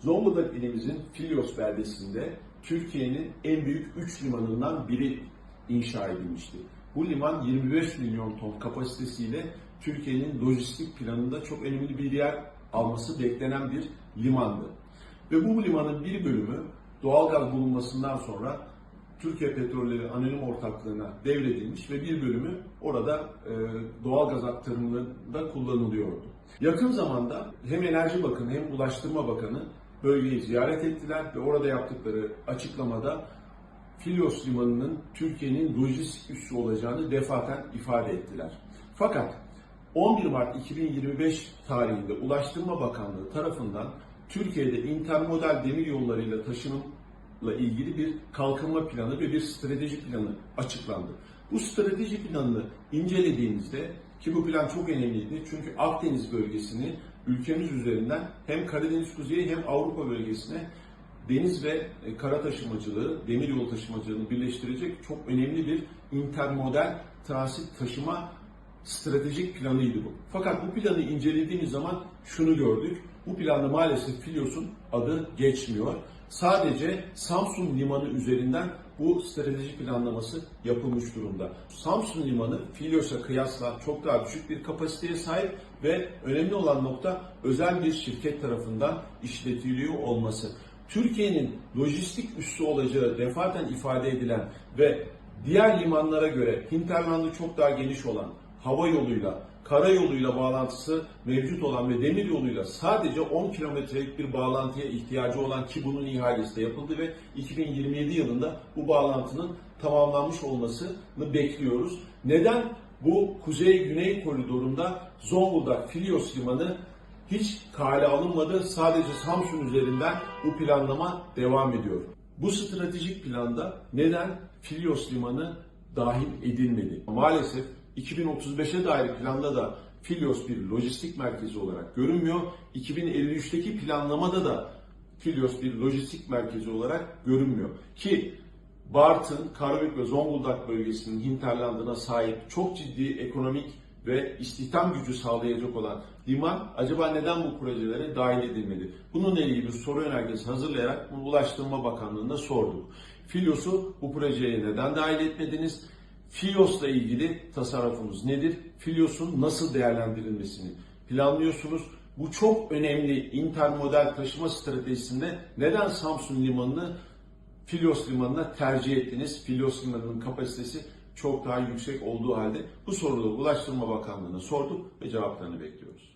Zonguldak ilimizin Filyos beldesinde Türkiye'nin en büyük 3 limanından biri inşa edilmişti. Bu liman 25 milyon ton kapasitesiyle Türkiye'nin lojistik planında çok önemli bir yer alması beklenen bir limandı. Ve bu limanın bir bölümü doğalgaz bulunmasından sonra Türkiye Petrolleri Anonim Ortaklığı'na devredilmiş ve bir bölümü orada e, doğalgaz aktarımında kullanılıyordu. Yakın zamanda hem Enerji Bakanı hem Ulaştırma Bakanı bölgeyi ziyaret ettiler ve orada yaptıkları açıklamada Filyos Limanı'nın Türkiye'nin lojistik üssü olacağını defaten ifade ettiler. Fakat 11 Mart 2025 tarihinde Ulaştırma Bakanlığı tarafından Türkiye'de intermodal demir yollarıyla taşınımla ilgili bir kalkınma planı ve bir strateji planı açıklandı. Bu strateji planını incelediğimizde ki bu plan çok önemliydi çünkü Akdeniz bölgesini ülkemiz üzerinden hem Karadeniz kuzeyi hem Avrupa bölgesine deniz ve e, kara taşımacılığı, demir yolu taşımacılığını birleştirecek çok önemli bir intermodal transit taşıma stratejik planıydı bu. Fakat bu planı incelediğimiz zaman şunu gördük. Bu planda maalesef Filyos'un adı geçmiyor. Sadece Samsun Limanı üzerinden bu strateji planlaması yapılmış durumda. Samsun Limanı Filyos'a kıyasla çok daha düşük bir kapasiteye sahip ve önemli olan nokta özel bir şirket tarafından işletiliyor olması. Türkiye'nin lojistik üssü olacağı defaten ifade edilen ve diğer limanlara göre hinterlandı çok daha geniş olan hava yoluyla, karayoluyla bağlantısı mevcut olan ve demir yoluyla sadece 10 kilometrelik bir bağlantıya ihtiyacı olan ki bunun ihalesi de yapıldı ve 2027 yılında bu bağlantının tamamlanmış olmasını bekliyoruz. Neden bu kuzey-güney koridorunda Zonguldak Filyos Limanı hiç kale alınmadı. Sadece Samsun üzerinden bu planlama devam ediyor. Bu stratejik planda neden Filyos Limanı dahil edilmedi? Maalesef 2035'e dair planda da Filyos bir lojistik merkezi olarak görünmüyor. 2053'teki planlamada da Filyos bir lojistik merkezi olarak görünmüyor. Ki Bartın, Karabük ve Zonguldak bölgesinin hinterlandına sahip çok ciddi ekonomik ve istihdam gücü sağlayacak olan liman acaba neden bu projelere dahil edilmedi? Bununla ilgili soru önergesi hazırlayarak bu Ulaştırma Bakanlığı'na sorduk. Filyos'u bu projeye neden dahil etmediniz? Filyos'la ilgili tasarrufunuz nedir? Filyos'un nasıl değerlendirilmesini planlıyorsunuz? Bu çok önemli intermodal taşıma stratejisinde neden Samsun Limanı'nı Filyos Limanı'na tercih ettiniz? Filyos Limanı'nın kapasitesi çok daha yüksek olduğu halde bu soruları Ulaştırma Bakanlığı'na sorduk ve cevaplarını bekliyoruz.